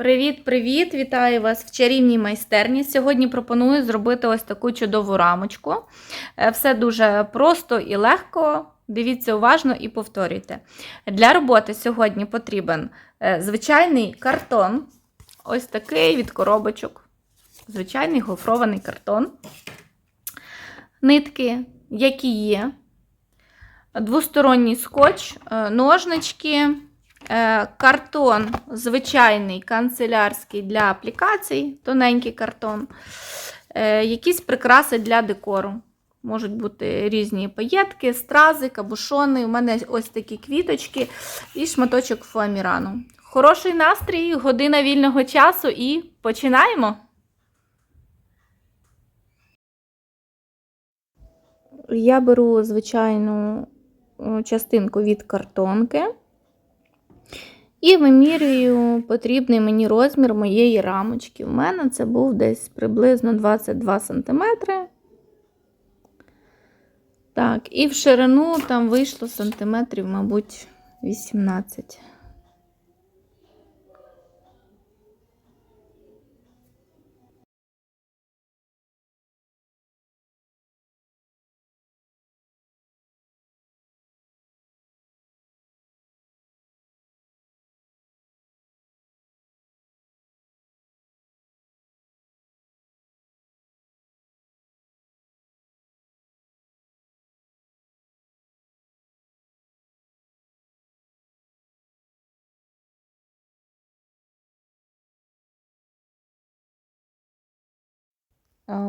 Привіт-привіт! Вітаю вас в чарівній майстерні. Сьогодні пропоную зробити ось таку чудову рамочку. Е, Все дуже просто і легко. Дивіться уважно і повторюйте. Для роботи сьогодні потрібен е, звичайний картон, ось такий від коробочок. Звичайний гофрований картон, нитки, які є, двосторонній скотч, е, ножнички. Е, Картон звичайний канцелярський для аплікацій, тоненький картон, Е, якісь прикраси для декору. Можуть бути різні паєтки, стрази, кабушони. У мене ось такі квіточки і шматочок фоамірану. Хороший настрій, година вільного часу і починаємо. Я беру звичайну е, частинку від картонки. І вимірюю потрібний мені розмір моєї рамочки. У мене це був десь приблизно 22 см. Так, і в ширину там вийшло сантиметрів, мабуть, 18.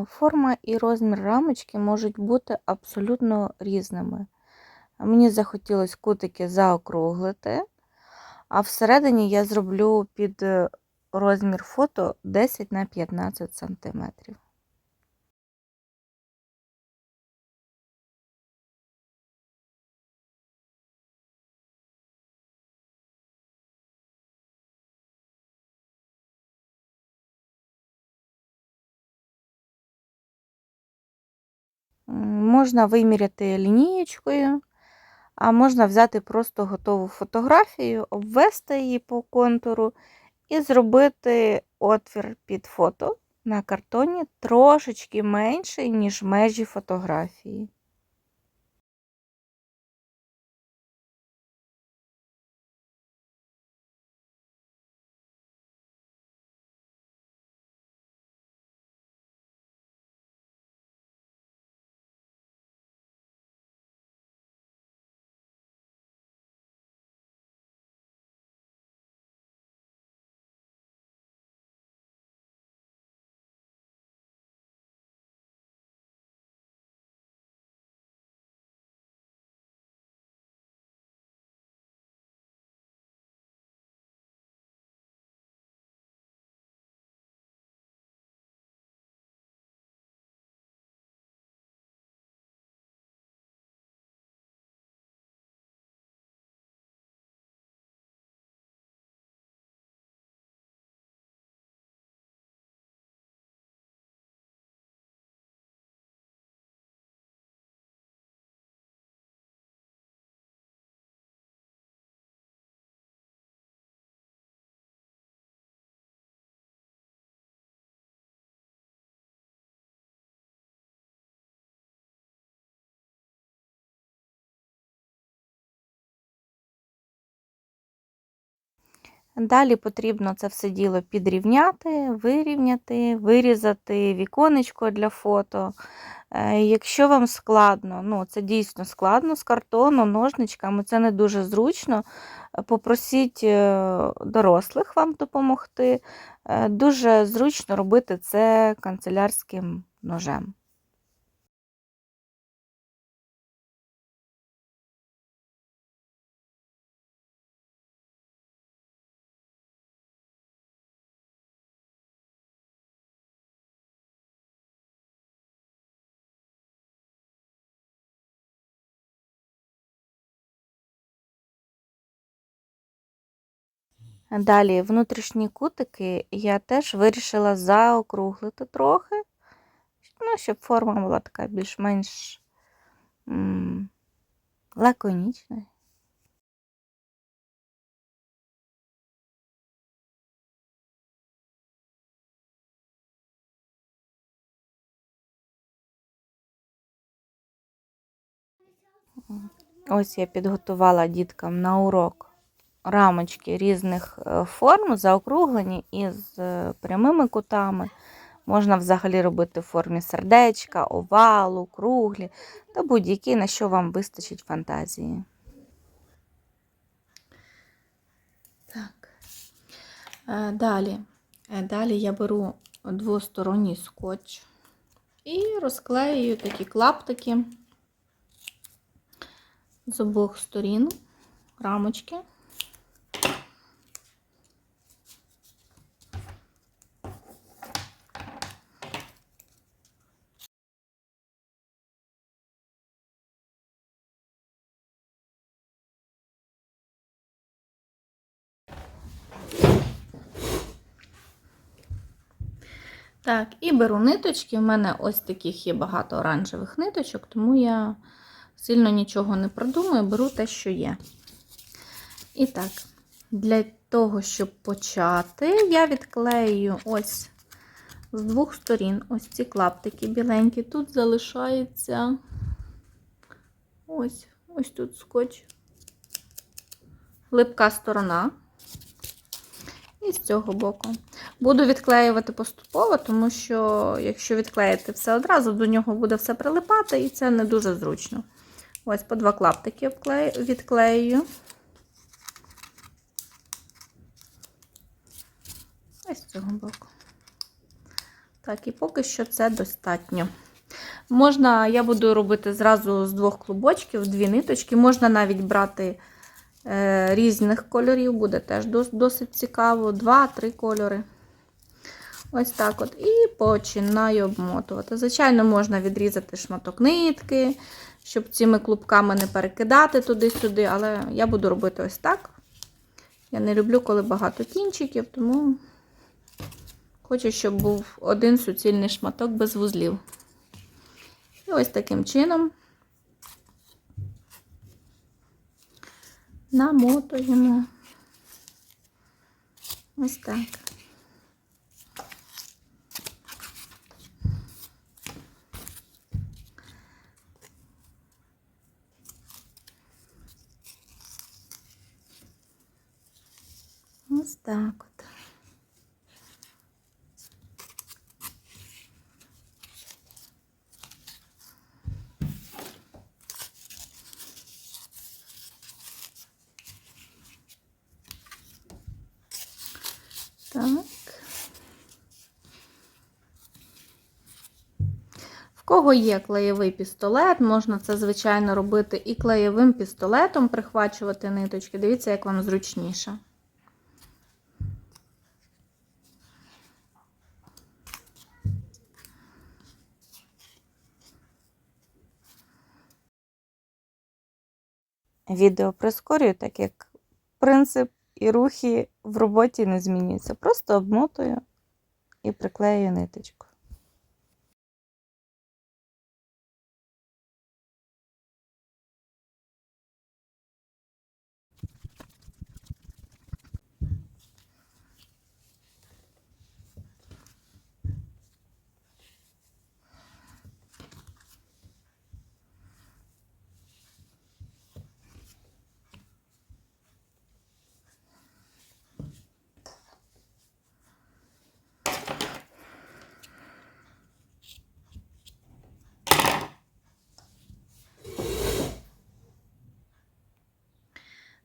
Форма і розмір рамочки можуть бути абсолютно різними. Мені захотілося кутики заокруглити, а всередині я зроблю під е, розмір фото 10 на 15 см. Можна виміряти лінієчкою, а можна взяти просто готову фотографію, обвести її по контуру і зробити отвір під фото на картоні трошечки менший, ніж межі фотографії. Далі потрібно це все діло підрівняти, вирівняти, вирізати віконечко для фото. Е, Якщо вам складно, ну це дійсно складно з картону, ножничками, це не дуже зручно. е, Попросіть е, дорослих вам допомогти. Дуже зручно робити це канцелярським ножем. Далі внутрішні кутики я теж вирішила заокруглити трохи, ну, щоб форма була така більш-менш лаконічна. Ось я підготувала діткам на урок рамочки різних е, форм, заокруглені із е, прямими кутами. Можна взагалі робити в формі сердечка, овалу, круглі та будь-які, на що вам вистачить фантазії. Так. Е, Далі. Далі я беру двосторонній скотч і розклеюю такі клаптики з обох сторін рамочки. Так, і беру ниточки. У мене ось таких є багато оранжевих ниточок, тому я сильно нічого не продумую, беру те, що є. І так, для того, щоб почати, я відклею ось з двох сторін ось ці клаптики біленькі. Тут залишається ось, ось тут скотч, липка сторона. І з цього боку. Буду відклеювати поступово, тому що, якщо відклеїти все одразу, до нього буде все прилипати, і це не дуже зручно. Ось по два клаптики відклею. Ось з цього боку. Так, і поки що це достатньо. Можна, я буду робити зразу з двох клубочків, дві ниточки. Можна навіть брати різних кольорів, буде теж досить цікаво. Два-три кольори. Ось так от. І починаю обмотувати. Звичайно, можна відрізати шматок нитки, щоб цими клубками не перекидати туди-сюди, але я буду робити ось так. Я не люблю, коли багато кінчиків, тому хочу, щоб був один суцільний шматок без вузлів. І ось таким чином намотуємо. Ось так. Ось так. В кого є клеєвий пістолет, можна це, звичайно, робити і клеєвим пістолетом прихвачувати ниточки. Дивіться, як вам зручніше. Відео прискорюю, так як принцип і рухи в роботі не змінюються. Просто обмотую і приклею ниточку.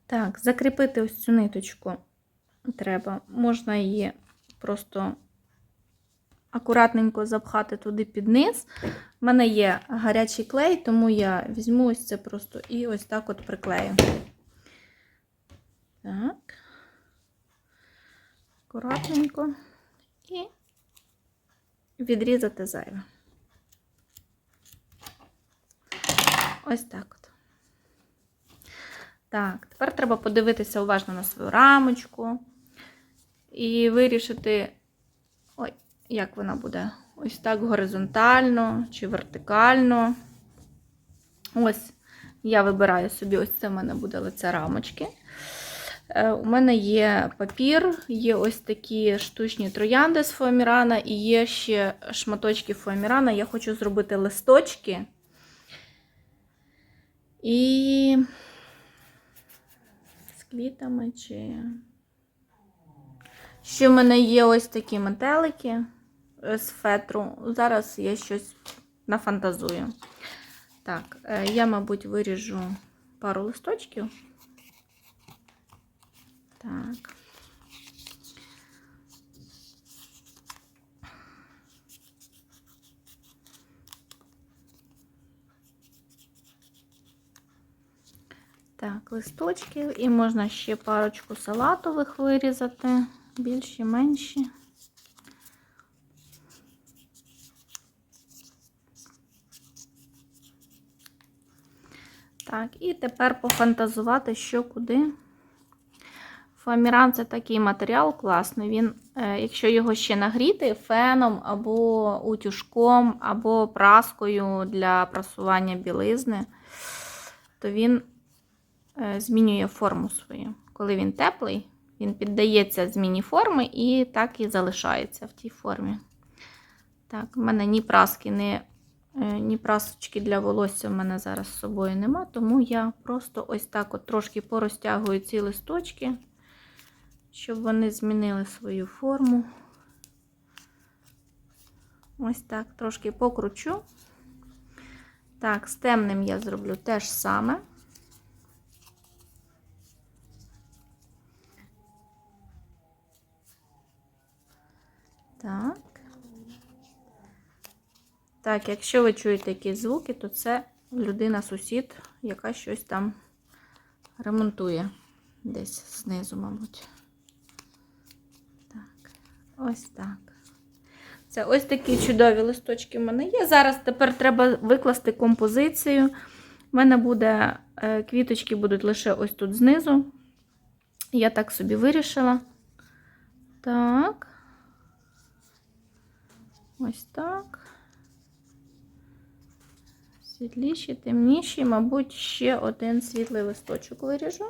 Так, закріпити ось цю ниточку треба. Можна її просто акуратненько запхати туди під низ. У мене є гарячий клей, тому я візьму ось це просто і ось так от приклею. Так. Акуратненько. І відрізати зайве. Ось так от. Так, тепер треба подивитися уважно на свою рамочку і вирішити, ой, як вона буде. Ось так горизонтально чи вертикально. Ось, я вибираю собі, ось це в мене буде лице рамочки. Е, У мене є папір, є ось такі штучні троянди з фоамірана, і є ще шматочки фоамірана. Я хочу зробити листочки. І квітами чи. Ще в мене є ось такі метелики е, з фетру. Зараз я щось нафантазую. Так, е, я, мабуть, виріжу пару листочків. Так. Так, листочки. І можна ще парочку салатових вирізати, більші, менші. Так, і тепер пофантазувати, що куди. Фоаміран це такий матеріал класний. Він, е, якщо його ще нагріти феном або утюжком, або праскою для прасування білизни, то він змінює форму свою. Коли він теплий, він піддається зміні форми і так і залишається в тій формі. Так, в мене ні праски, ні, е, ні прасочки для волосся в мене зараз з собою нема, тому я просто ось так от трошки порозтягую ці листочки, щоб вони змінили свою форму. Ось так трошки покручу. Так, з темним я зроблю те ж саме. Так. Так, якщо ви чуєте якісь звуки, то це людина-сусід, яка щось там ремонтує десь знизу, мабуть. Так, ось так. Це ось такі чудові листочки в мене є. Зараз тепер треба викласти композицію. У мене буде е, квіточки будуть лише ось тут знизу. Я так собі вирішила. Так. Ось так. Світліші, темніші, мабуть, ще один світлий листочок виріжу.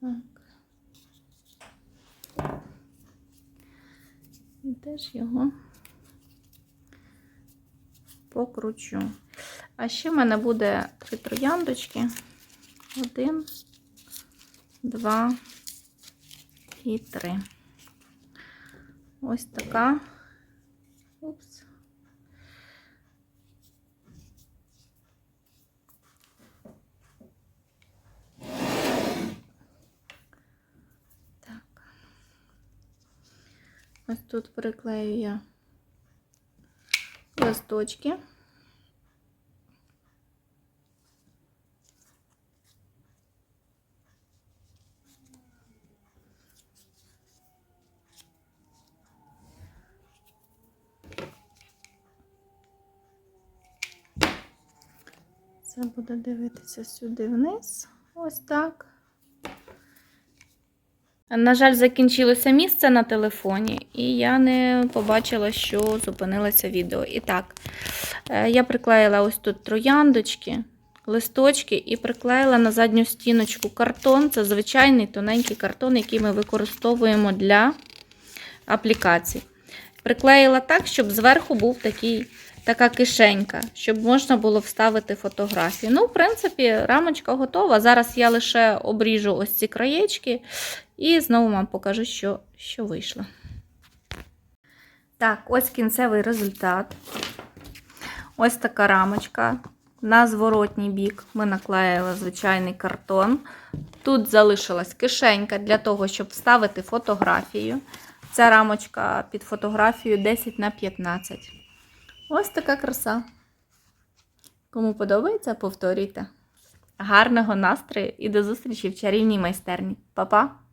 Так. І теж його покручу. А ще в мене буде три трояндочки. Один, два і три. Ось така. Упс. Так. Ось тут приклею я листочки. Це буде дивитися сюди вниз. Ось так. На жаль, закінчилося місце на телефоні, і я не побачила, що зупинилося відео. І так, е, я приклеїла ось тут трояндочки, листочки і приклеїла на задню стіночку картон. Це звичайний тоненький картон, який ми використовуємо для аплікацій. Приклеїла так, щоб зверху був такий, така кишенька, щоб можна було вставити фотографії. Ну, в принципі, рамочка готова. Зараз я лише обріжу ось ці краєчки і знову вам покажу, що, що вийшло. Так, ось кінцевий результат. Ось така рамочка. На зворотній бік ми наклеїли звичайний картон. Тут залишилась кишенька для того, щоб вставити фотографію. Ця рамочка під фотографію 10 на 15. Ось така краса. Кому подобається, повторюйте. Гарного настрою і до зустрічі в чарівній майстерні. Па-па!